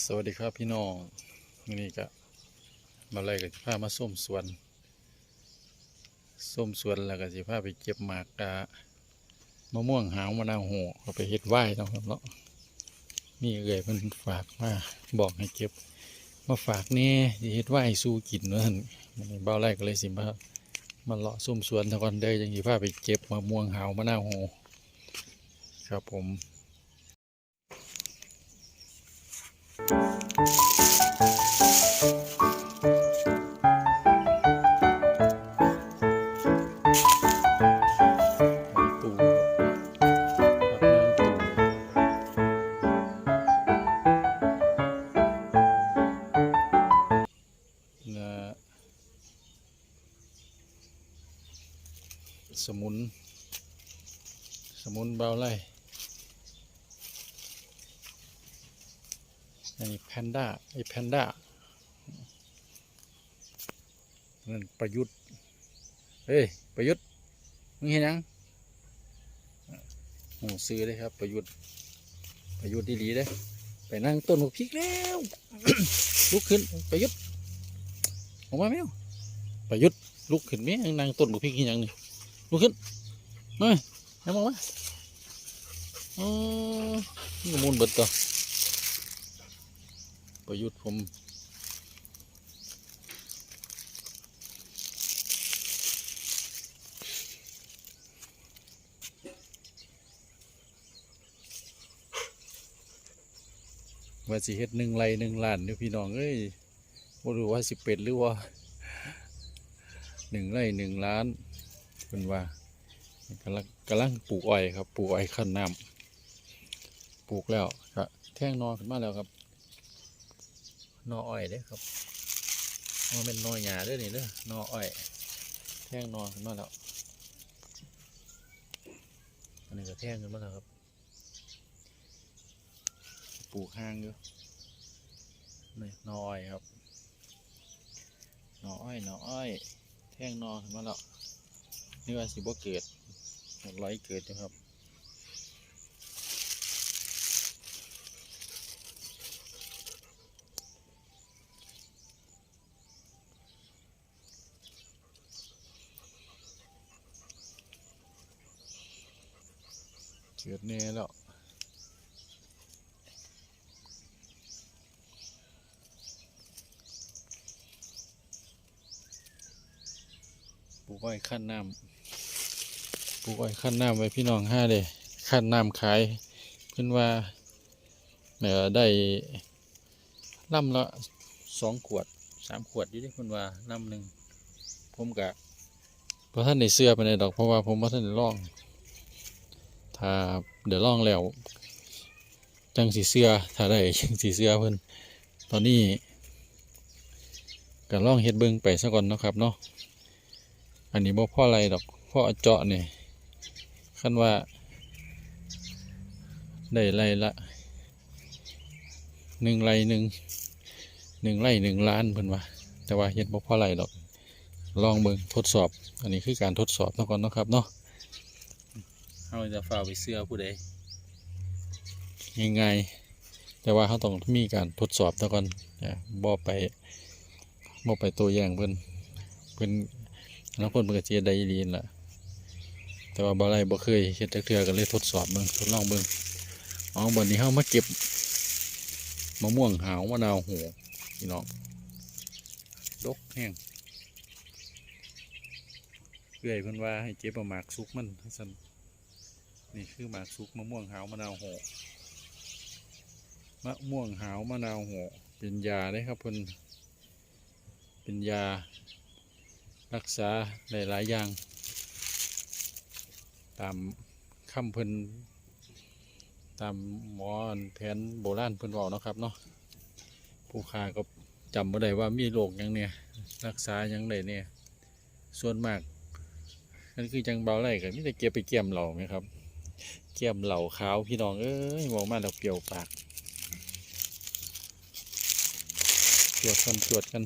สวัสดีครับพี่น้องนี่ก็มาไล่กับพามาส้มสวนส้มสวนแล้วก็สิพาไปเก็บหมากกะมะม่วงหาวมะนาวโหเอาไปเฮ็ดไหว้เนาะครับเนาะนี่เอ่ยเพิ่นฝากมาบอกให้เก็บมาฝากนี่สิเฮ็ดไหว้สู้กินเนั่นนี่เบ้าไร่ก็เลยสิมามาเลาะส้มสวนทก่อนเด้อจังสิพาไปเก็บมะม่วงหาวมะนาวโหครับผม ตูครับนางตูนะ สมุน สมุนเบาไล่ นนี้แพนด้าไอแพนด้านั่นประยุทธ์เฮ้ยประยุทธ์มึงเห็นยังโอ้ซื้อเลยครับ ประยุทธ์ประยุทธ์ดีๆเด้อไปนั่งต้นหัวพริกแล้วลุกขึ้นประยุทธ์ออกมาแมวประยุทธ์ลุกขึ้นแม่งนั่งต้นหัวพริกยังนี่ลุกขึ้นมาแล้วมองมาอ๋อนี่มูลเบิดต่อ ประยุทธ์ผมว่าสิเฮ็ดหนึ่งไรหนึ่งล้านเดี๋ยพี่น้องเอ้ยบ่รู้ว่าสิเป็นหรือว่าหนึ่งไรหนึ่งล้านเป็นว่ากำลังกำลังปลูกอ้อยครับ ปลูกอ้อยขั้นน้ำปลูกแล้วก็แท่งนอนขึ้นมาแล้วครับ นออ้อยเด้ครับมันเป็นนอหญ้าด้อนี่เด้อนออ้อยแท่งนอขึ้นมาแล้วอันนี้ก็แท่งขึ้นมาแล้วครับปลูกห้างอยู่นี่นออ้อยครับนออ้อยนออ้อย แท่งนอขึ้นมาแล้วนี่ว่าสิบ่เกิดร้อยเกิดอยู่ครับ เกิดแน่แล้วปลูกอ้อยขั้นน้ำปลูกอ้อยขั้นน้ำไว้พี่น้องห้าเลยขั้นน้ำขายเพิ่นว่าเอ่อได้ลำละสองขวดสามขวดอยู่เดิเพิ่นว่าลำหนึ่งผมกะเพราะท่านในเสื้อไปในดอกเพราะว่าผมว่าท่านได้ลอง ถ้าเดี๋ยวลองแล้ว จังสีเสื้อถ้าได้จังสีเสื้อเพิ่นตอนนี้ก็ลองเฮ็ดเบิ่งไปซะก่อนเนาะครับเนาะอันนี้บ่พ่ออะไรดอกพ่อเจาะนี่ขั้นว่า ได้ไรละหนึ่งไรหนึ่งหนึ่งไรหนึ่งล้านเพิ่นว่าแต่ว่าเฮ็ดบ่พ่อะไรดอกลองเบิ่งทดสอบ อันนี้คือการทดสอบเนาะก่อนเนาะครับเนาะ เราจะฝ่าไปเสื้อผู้ใดง่ายๆแต่ว่าเขาต้องมีการทดสอบเนาะก่อนบ่ไปบ่ไปตัวอย่างเพิ่นเพิ่นแล้วคนมันก็เจียได้ดีนล่ะ แต่ว่าบ่ไรบ่เคยเฮ็ดจักเทื่อก็เลยทดสอบเบิ่งทดลองเบิ่งอ๋อบัดนี้เฮามาเก็บมะม่วงหาวมะนาวโหพี่น้องดกแห้งเอื้อยเพิ่นว่าให้เก็บเอาหมากสุกมันซั่น นี่คือหมากสุกมะม่วงหาวมะนาวโหมะม่วงหาวมะนาวโหเป็นยาได้ครับเพิ่นเป็นยารักษาหลายๆอย่าง ตามคำเพิ่นตามหมอแผนโบราณเพิ่นบอกนะครับเนาะผู้ค้าก็จำบ่ได้ว่ามีโรคยังเนี่ยรักษายังไดเนี่ยส่วนมากนั่นคือจังเบาไหลกันมีแต่เก็บไปเกี่ยมเหล่าไหมครับ เกี่ยมเหล่าขาวพี่น้องเอ้ยมองมาแล้วเปรี้ยวปากจวดกันจวดกัน